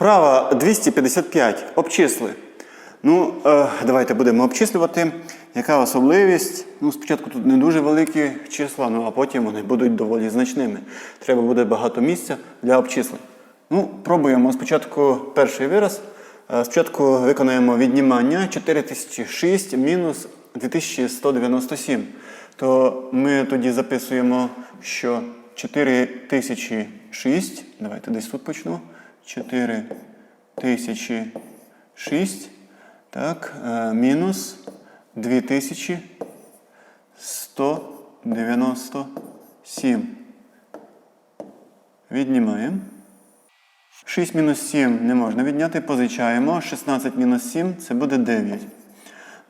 Вправа 255. Обчисли. Ну, е, давайте будемо обчислювати. Яка особливість? Ну, спочатку тут не дуже великі числа, ну а потім вони будуть доволі значними. Треба буде багато місця для обчислень. Ну, пробуємо спочатку перший вираз. Е, Спочатку виконаємо віднімання 4006 мінус 2197. То ми тоді записуємо, що 4006, давайте десь тут почну. 4006, так, е, мінус 2197. Віднімаємо. 6 мінус 7 не можна відняти, позичаємо. 16 мінус 7 це буде 9.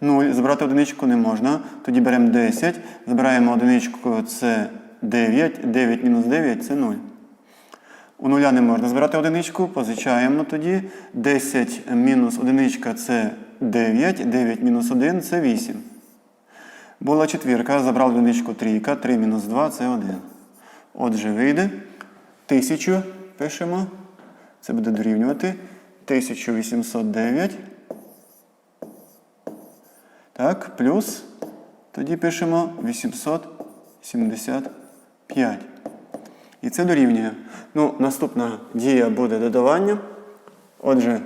0. Забрати одиничку не можна. Тоді беремо 10. Забираємо одиничку це 9. 9 мінус 9 це 0. У нуля не можна збирати одиничку, позичаємо тоді. 10 мінус одиничка це 9. 9 мінус 1 це 8. Була четвірка, забрав одиничку трійка. 3 мінус 2 це 1. Отже, вийде. 1000 пишемо. Це буде дорівнювати 1809. Так, плюс. Тоді пишемо 875. І це дорівнює. Ну, наступна дія буде додавання. Отже,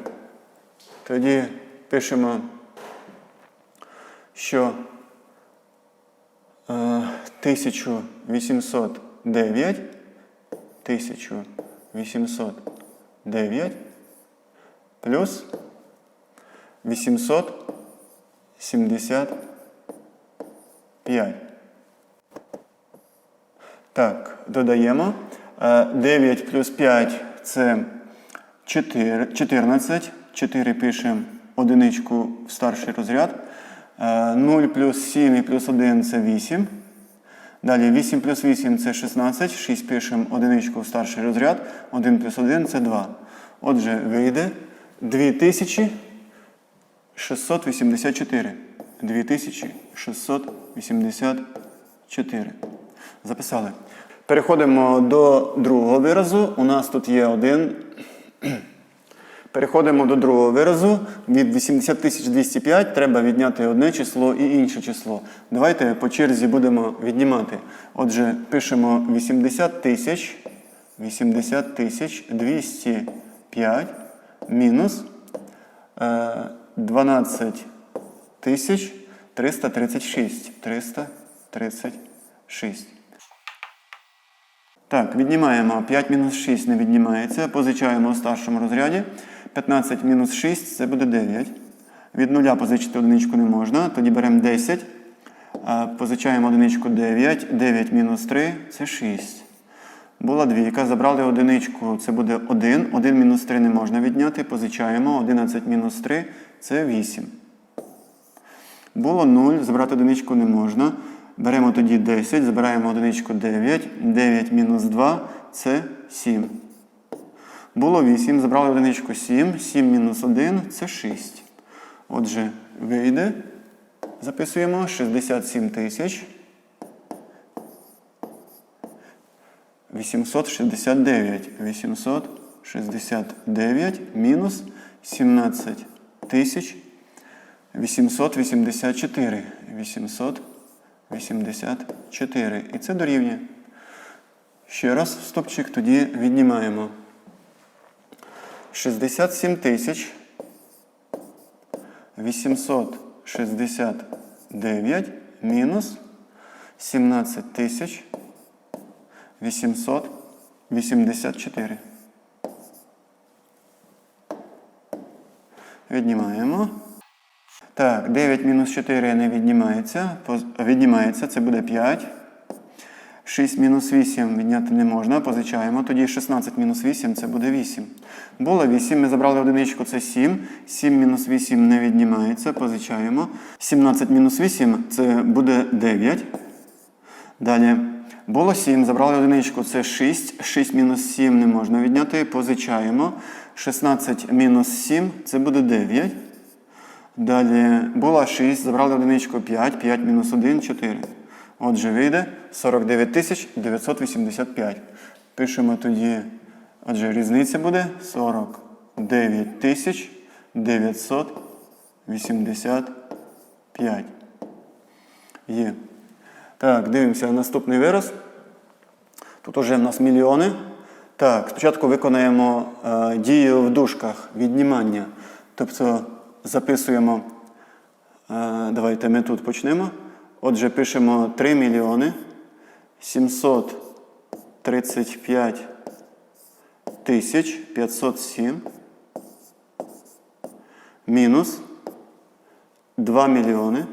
тоді пишемо, що е, 1809, 1809 плюс 875. Так, додаємо. Е, 9 плюс 5 це 4, 14. 4 пишемо одиничку в старший розряд. Е, 0 плюс 7 і плюс 1 це 8. Dалі 8 плюс 8 це 16. 6 пишемо одиничку в старший розряд. 1 плюс 1 це 2. Отже, вийде 2684. 2684. Записали. Переходимо до другого виразу. У нас тут є один. Переходимо до другого виразу. Від 80205 треба відняти одне число і інше число. Давайте по черзі будемо віднімати. Отже, пишемо 80 тисяч 80 тисяч 205 мінус е, 12 тисяч 336. 336. Так, віднімаємо 5 мінус 6 не віднімається. Позичаємо у старшому розряді. 15 мінус 6 це буде 9. Від нуля позичити одиничку не можна. Тоді беремо 10. Позичаємо одиничку 9. 9 мінус 3 це 6. Була двійка. Забрали одиничку, це буде 1. 1 мінус 3 не можна відняти. Позичаємо. 11 мінус 3 це 8. Було 0, забрати одиничку не можна. Беремо тоді 10, забираємо одиничку 9. 9 мінус 2 це 7. Було 8, забрали одиничку 7. 7 мінус 1 це 6. Отже, вийде. Записуємо 67 тисяч 869. 869 мінус 17 тисяч 884. 884. І це дорівнює. Ще раз стопчик тоді віднімаємо. 67 тисяч 869 мінус 17 тисяч 884. Віднімаємо. Так, 9 мінус 4 не віднімається. Віднімається, це буде 5. 6 мінус 8 відняти не можна, позичаємо. Тоді 16 мінус 8 це буде 8. Було 8, ми забрали одиничку, це 7. 7 мінус 8 не віднімається, позичаємо. 17 мінус 8 це буде 9. Далі. Було 7, забрали одиничку, це 6. 6 мінус 7 не можна відняти, позичаємо. 16 мінус 7 це буде 9. Далі було 6, забрали одиничку 5, 5 мінус 1 4. Отже, вийде 49 985. Пишемо тоді, отже, різниця буде 40 9 тисяч 985. Є. Так, дивимося наступний вираз. Тут уже в нас мільйони. Так, спочатку виконаємо е, дію в дужках віднімання. Тобто записуємо, е, давайте ми тут почнемо. Отже, пишемо 3 мільйони 735 тисяч 507 мінус 2 мільйони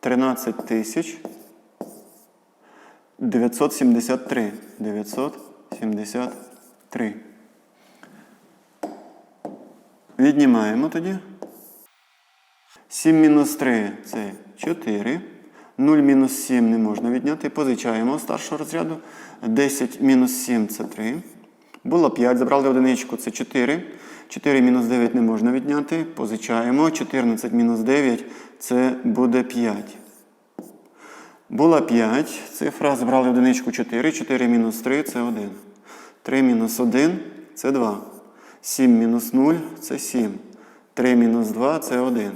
13 тисяч 973. 973. Віднімаємо тоді. 7 мінус 3 це 4. 0 мінус 7 не можна відняти. Позичаємо старшого розряду. 10 мінус 7 це 3. Було 5. Забрали одиничку, це 4. 4 мінус 9 не можна відняти. Позичаємо. 14 мінус 9 це буде 5. Була 5. Цифра. Забрали одиничку 4. 4 мінус 3 це 1. 3 мінус 1 це 2. 7 мінус 0 це 7. 3 мінус 2 це 1.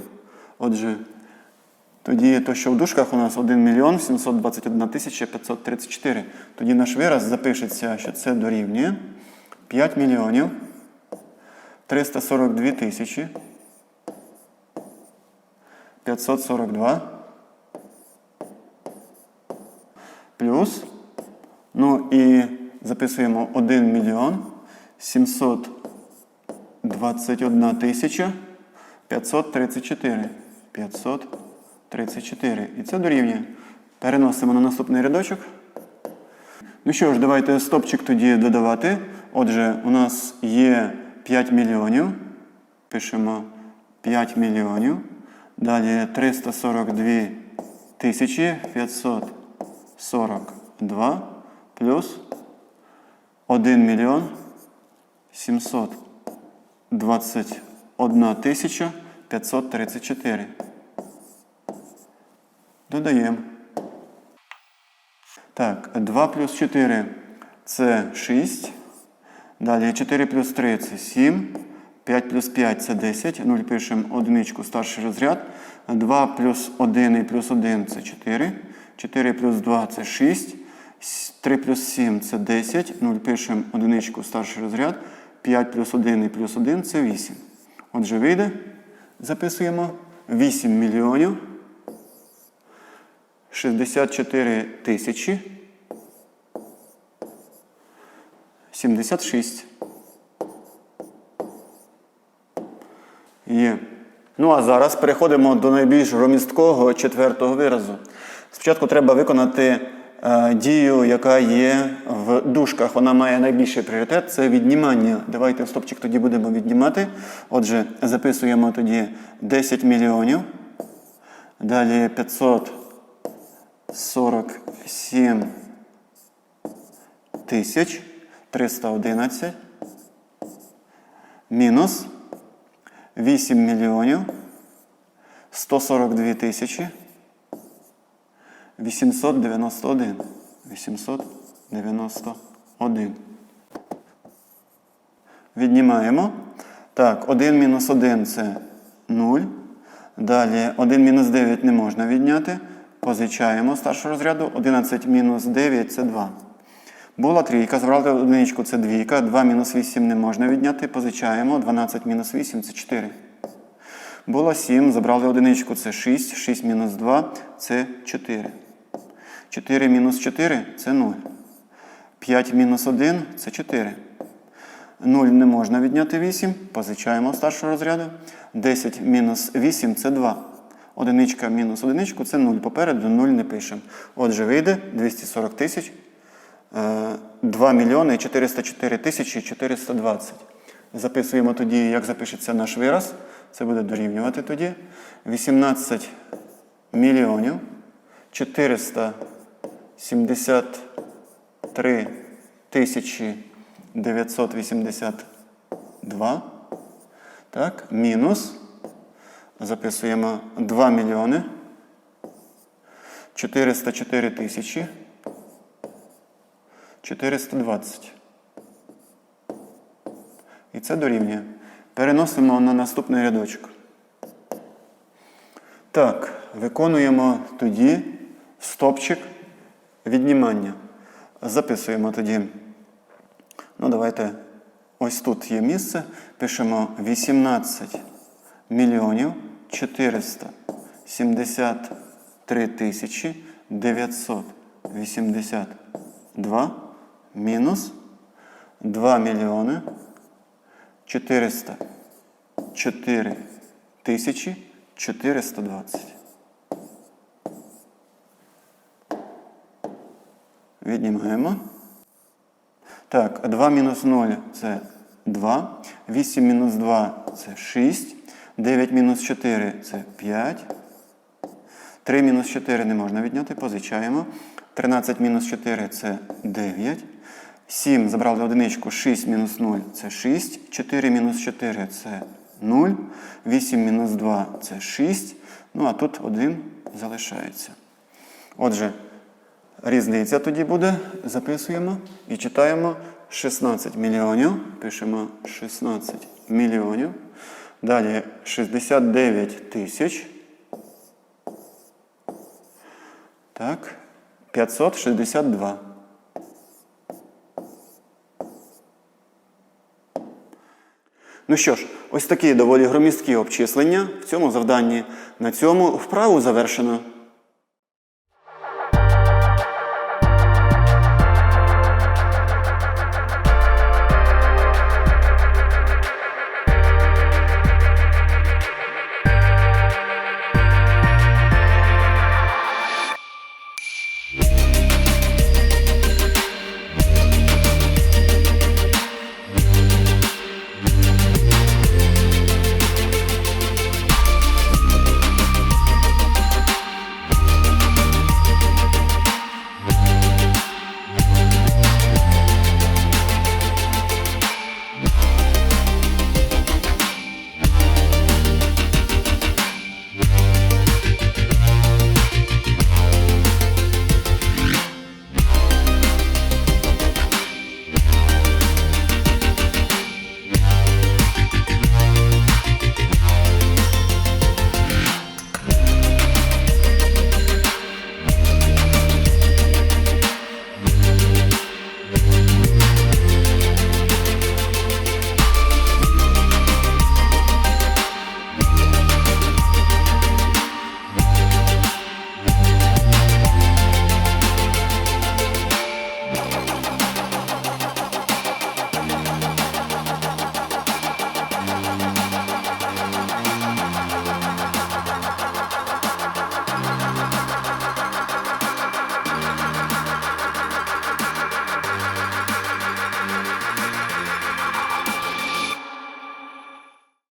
Отже, тоді то, що в дужках у нас 1 мільйон 721 тисяча 534. Тоді наш вираз запишеться, що це дорівнює 5 мільйонів 342 тисячі 542 плюс. Ну і записуємо 1 мільйон 721 тисяча 534. 534. І це дорівнює. Переносимо на наступний рядочок. Ну що ж, давайте стопчик тоді додавати. Отже, у нас є 5 мільйонів. Пишемо 5 мільйонів. Далі 342 тисячі 542 плюс 1 мільйон 721 тисяча 534. Додаємо. Так, 2 плюс 4 це 6. Далі 4 плюс 3 це 7. 5 плюс 5 це 10. 0 пишемо одиничку старший розряд. 2 плюс 1 і плюс 1 це 4. 4 плюс 2 це 6. 3 плюс 7 це 10. 0 пишемо одиничку старший розряд. 5 плюс 1 і плюс 1 це 8. Отже, вийде. Записуємо 8 мільйонів 64 тисячі 76. Є. Ну а зараз переходимо до найбільш громісткого четвертого виразу. Спочатку треба виконати дію, яка є в дужках. Вона має найбільший пріоритет це віднімання. Давайте стопчик тоді будемо віднімати. Отже, записуємо тоді 10 мільйонів. Далі 547 тисяч 311 мінус 8 мільйонів 142 тисячі 891. 891. Віднімаємо. Так, 1 мінус 1 це 0. Далі 1 мінус 9 не можна відняти. Позичаємо старшого розряду. 11 мінус 9 це 2. Була трійка, забрали одиничку це двійка. 2 мінус 8 не можна відняти. Позичаємо. 12 мінус 8 це 4. Було 7, забрали одиничку це 6. 6 мінус 2 це 4. 4 мінус 4 це 0. 5 мінус 1 це 4. 0 не можна відняти 8. Позичаємо старшого розряду. 10 мінус 8 це 2. Одиничка мінус одиничку це 0. Попереду 0 не пишемо. Отже, вийде 240 тисяч. 2 мільйони 404 тисячі 420. Записуємо тоді, як запишеться наш вираз. Це буде дорівнювати тоді. 18 мільйонів 473 тисячі 982. Так, мінус. Записуємо 2 мільйони 404 тисячі 420. І це дорівнює Переносимо на наступний рядочок. Так, виконуємо тоді стопчик віднімання. Записуємо тоді. Ну, давайте ось тут є місце. Пишемо 18 мільйонів 473 тисячі 982 мінус 2 мільйони 404 тисячі 420. Віднімаємо. Так, 2 мінус 0 це 2. 8 мінус 2 це 6. 9 мінус 4 це 5. 3 мінус 4 не можна відняти, позичаємо. 13 мінус 4 це 9. 7 забрали одиничку, 6 мінус 0 це 6. 4 мінус 4 це 0. 8 мінус 2 це 6. Ну а тут 1 залишається. Отже, різниця тоді буде. Записуємо і читаємо 16 мільйонів. Пишемо 16 мільйонів. Далі 69 тисяч. Так, 562. Ну що ж, ось такі доволі громісткі обчислення в цьому завданні. На цьому вправу завершено.